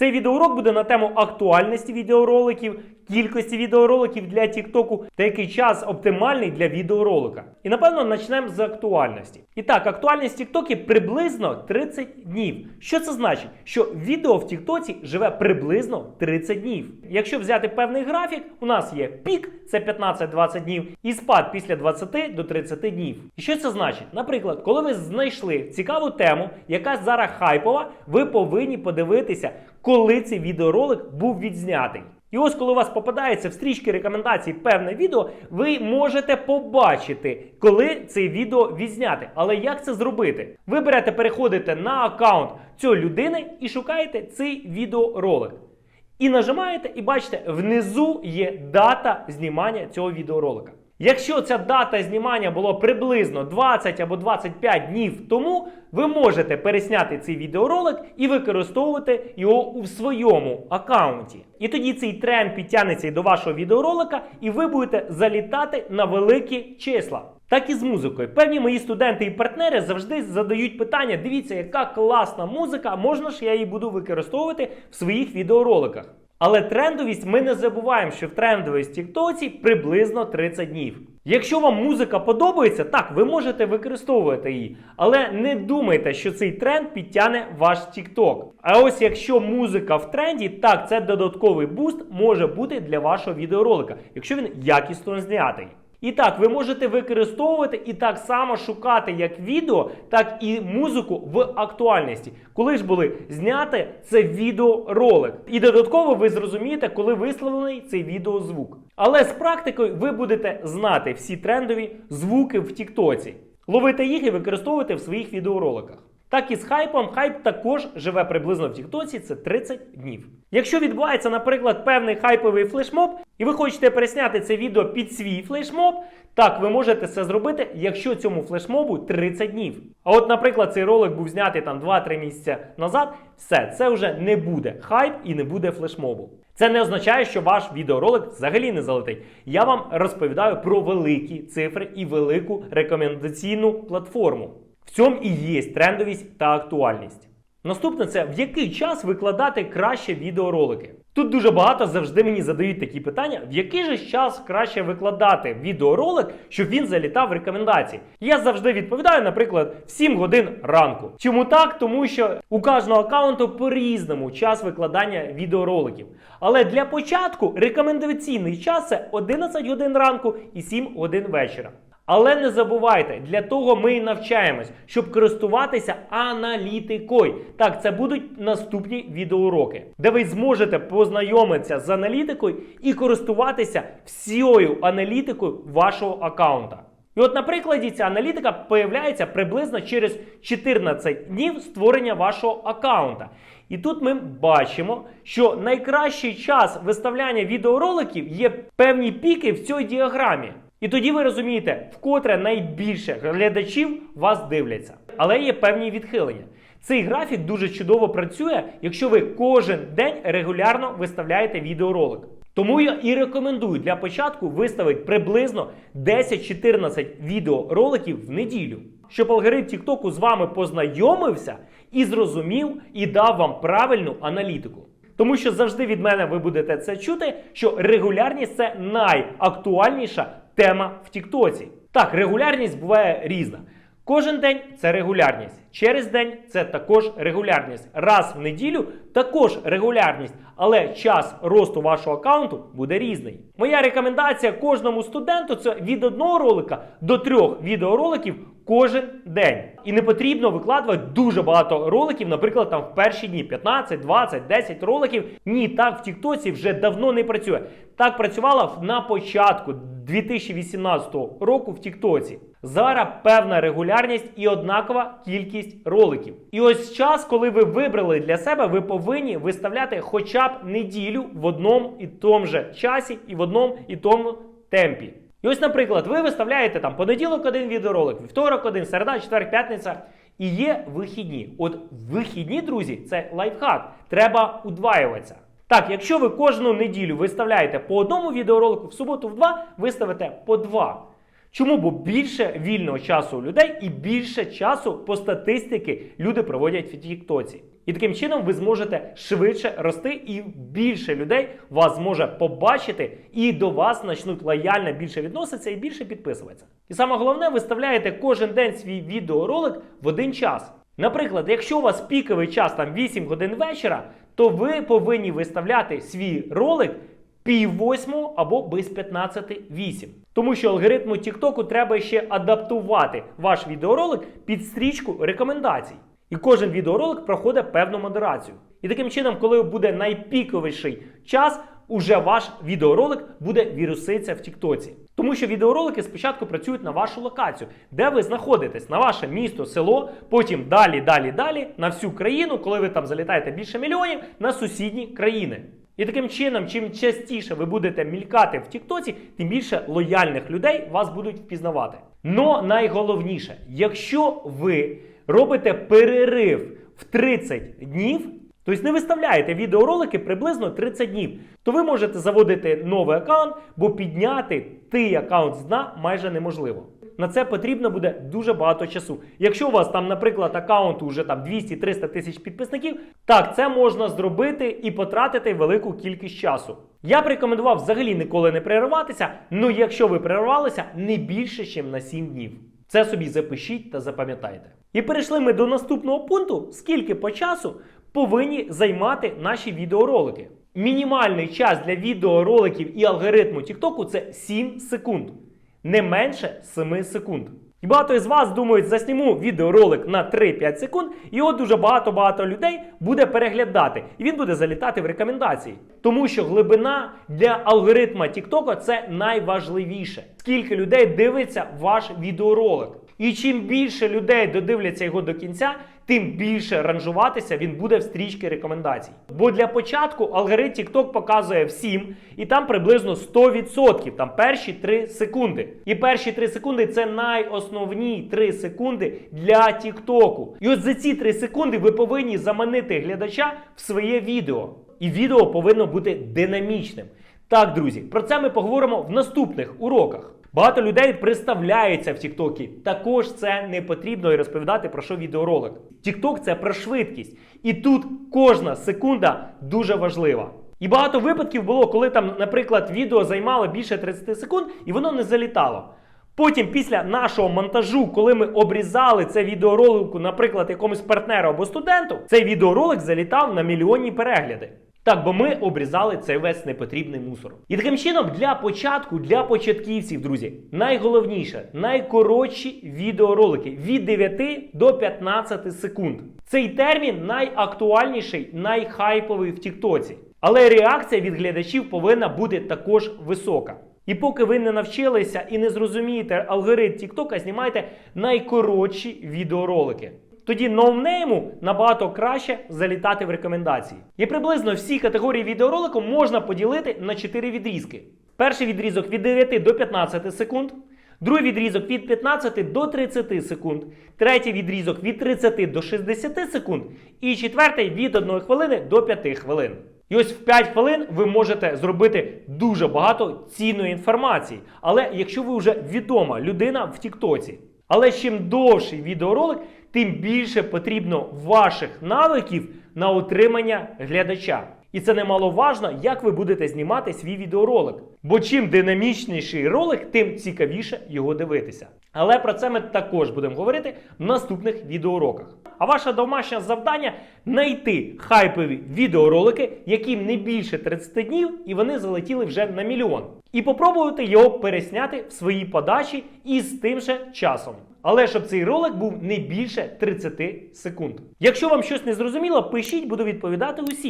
Цей відеоурок буде на тему актуальності відеороликів, кількості відеороликів для Тіктоку та який час оптимальний для відеоролика. І напевно почнемо з актуальності. І так, актуальність Тіктокі приблизно 30 днів. Що це значить? Що відео в Тіктоці живе приблизно 30 днів. Якщо взяти певний графік, у нас є пік, це 15-20 днів, і спад після 20 до 30 днів. І що це значить? Наприклад, коли ви знайшли цікаву тему, яка зараз хайпова, ви повинні подивитися, коли цей відеоролик був відзнятий. І ось, коли у вас попадається в стрічки рекомендацій певне відео, ви можете побачити, коли це відео відзняти. Але як це зробити? Ви берете, переходите на аккаунт цієї людини і шукаєте цей відеоролик. І нажимаєте, і бачите, внизу є дата знімання цього відеоролика. Якщо ця дата знімання було приблизно 20 або 25 днів тому, ви можете пересняти цей відеоролик і використовувати його у своєму аккаунті. І тоді цей тренд підтягнеться до вашого відеоролика, і ви будете залітати на великі числа. Так і з музикою. Певні мої студенти і партнери завжди задають питання: дивіться, яка класна музика, можна ж я її буду використовувати в своїх відеороликах. Але трендовість ми не забуваємо, що в трендовість Тіктоці приблизно 30 днів. Якщо вам музика подобається, так, ви можете використовувати її, але не думайте, що цей тренд підтягне ваш TikTok. А ось якщо музика в тренді, так, це додатковий буст може бути для вашого відеоролика, якщо він якісно знятий. І так, ви можете використовувати і так само шукати як відео, так і музику в актуальності. Коли ж були зняти це відеоролик. І додатково ви зрозумієте, коли висловлений цей відеозвук. Але з практикою ви будете знати всі трендові звуки в Тіктоці. Ловити їх і використовувати в своїх відеороликах. Так і з хайпом, хайп також живе приблизно в Тіктоці, це 30 днів. Якщо відбувається, наприклад, певний хайповий флешмоб, і ви хочете пересняти це відео під свій флешмоб, так, ви можете це зробити, якщо цьому флешмобу 30 днів. А от, наприклад, цей ролик був знятий там 2-3 місяці назад, все, це вже не буде хайп і не буде флешмобу. Це не означає, що ваш відеоролик взагалі не залетить. Я вам розповідаю про великі цифри і велику рекомендаційну платформу. В цьому і є трендовість та актуальність. Наступне це в який час викладати краще відеоролики. Тут дуже багато завжди мені задають такі питання, в який же час краще викладати відеоролик, щоб він залітав в рекомендації. Я завжди відповідаю, наприклад, в 7 годин ранку. Чому так? Тому що у кожного аккаунту по-різному час викладання відеороликів. Але для початку рекомендаційний час це 11 годин ранку і 7 годин вечора. Але не забувайте, для того ми і навчаємось, щоб користуватися аналітикою. Так, це будуть наступні відеоуроки, де ви зможете познайомитися з аналітикою і користуватися всією аналітикою вашого аккаунта. І от на прикладі ця аналітика появляється приблизно через 14 днів створення вашого аккаунта. І тут ми бачимо, що найкращий час виставляння відеороликів є певні піки в цій діаграмі. І тоді ви розумієте, вкотре найбільше глядачів вас дивляться. Але є певні відхилення. Цей графік дуже чудово працює, якщо ви кожен день регулярно виставляєте відеоролик. Тому я і рекомендую для початку виставити приблизно 10-14 відеороликів в неділю, щоб алгоритм TikTok з вами познайомився і зрозумів і дав вам правильну аналітику. Тому що завжди від мене ви будете це чути, що регулярність це найактуальніша тема в Тіктоці. Так, регулярність буває різна. Кожен день це регулярність. Через день це також регулярність. Раз в неділю також регулярність. Але час росту вашого аккаунту буде різний. Моя рекомендація кожному студенту це від одного ролика до трьох відеороликів кожен день. І не потрібно викладувати дуже багато роликів, наприклад, там в перші дні 15, 20, 10 роликів. Ні, так в Тіктоці вже давно не працює. Так працювала на початку 2018 року в Тіктоці. Зараз певна регулярність і однакова кількість роликів. І ось час, коли ви вибрали для себе, ви повинні виставляти хоча б неділю в одному і тому же часі і в одному і тому темпі. І ось, наприклад, ви виставляєте там понеділок один відеоролик, вівторок один, середа, четвер, п'ятниця. І є вихідні. От вихідні, друзі, це лайфхак. Треба удваюватися. Так, якщо ви кожну неділю виставляєте по одному відеоролику, в суботу в два виставите по два. Чому? Бо більше вільного часу у людей і більше часу по статистики люди проводять в Тіктоці. І таким чином ви зможете швидше рости, і більше людей вас зможе побачити, і до вас почнуть лояльно більше відноситися і більше підписуватися. І саме головне, виставляєте кожен день свій відеоролик в один час. Наприклад, якщо у вас піковий час там 8 годин вечора, то ви повинні виставляти свій ролик пів восьмого або без 15 8. Тому що алгоритму TikTok треба ще адаптувати ваш відеоролик під стрічку рекомендацій. І кожен відеоролик проходить певну модерацію. І таким чином, коли буде найпіковіший час, уже ваш відеоролик буде віруситися в Тіктоці. Тому що відеоролики спочатку працюють на вашу локацію, де ви знаходитесь, на ваше місто, село, потім далі, далі, далі, на всю країну, коли ви там залітаєте більше мільйонів, на сусідні країни. І таким чином, чим частіше ви будете мількати в Тіктоці, тим більше лояльних людей вас будуть впізнавати. Но найголовніше, якщо ви робите перерив в 30 днів, тобто не виставляєте відеоролики приблизно 30 днів, то ви можете заводити новий аккаунт, бо підняти той аккаунт з дна майже неможливо. На це потрібно буде дуже багато часу. Якщо у вас там, наприклад, аккаунт уже там 200-300 тисяч підписників, так це можна зробити і потратити велику кількість часу. Я б рекомендував взагалі ніколи не перериватися, ну якщо ви перервалися, не більше, ніж на 7 днів. Це собі запишіть та запам'ятайте. І перейшли ми до наступного пункту: скільки по часу повинні займати наші відеоролики. Мінімальний час для відеороликів і алгоритму TikTok це 7 секунд не менше 7 секунд. І багато із вас думають, засніму відеоролик на 3-5 секунд, і його дуже багато-багато людей буде переглядати, і він буде залітати в рекомендації. Тому що глибина для алгоритма TikTok це найважливіше. Скільки людей дивиться ваш відеоролик. І чим більше людей додивляться його до кінця, тим більше ранжуватися він буде в стрічці рекомендацій. Бо для початку алгоритм TikTok показує всім, і там приблизно 100%, там перші 3 секунди. І перші 3 секунди це найосновні 3 секунди для TikTok. І от за ці 3 секунди ви повинні заманити глядача в своє відео. І відео повинно бути динамічним. Так, друзі, про це ми поговоримо в наступних уроках. Багато людей представляються в Тіктокі. Також це не потрібно і розповідати про що відеоролик. Тікток це про швидкість. І тут кожна секунда дуже важлива. І багато випадків було, коли там, наприклад, відео займало більше 30 секунд і воно не залітало. Потім, після нашого монтажу, коли ми обрізали це відеоролику, наприклад, якомусь партнеру або студенту, цей відеоролик залітав на мільйонні перегляди. Так, бо ми обрізали цей весь непотрібний мусор. І таким чином, для початку, для початківців, друзі, найголовніше, найкоротші відеоролики від 9 до 15 секунд. Цей термін найактуальніший, найхайповий в Тіктоці. Але реакція від глядачів повинна бути також висока. І поки ви не навчилися і не зрозумієте алгоритм TikTok, знімайте найкоротші відеоролики. Тоді ноунейму набагато краще залітати в рекомендації. І приблизно всі категорії відеоролику можна поділити на 4 відрізки. Перший відрізок від 9 до 15 секунд. Другий відрізок від 15 до 30 секунд, третій відрізок від 30 до 60 секунд, і четвертий від 1 хвилини до 5 хвилин. І ось в 5 хвилин ви можете зробити дуже багато цінної інформації. Але якщо ви вже відома людина в Тіктоці. Але чим довший відеоролик, тим більше потрібно ваших навиків на утримання глядача. І це немаловажно, як ви будете знімати свій відеоролик. Бо чим динамічніший ролик, тим цікавіше його дивитися. Але про це ми також будемо говорити в наступних відеоуроках. А ваше домашнє завдання знайти хайпові відеоролики, яким не більше 30 днів, і вони залетіли вже на мільйон. І попробувати його пересняти в своїй подачі із тим же часом. Але щоб цей ролик був не більше 30 секунд. Якщо вам щось не зрозуміло, пишіть, буду відповідати усім.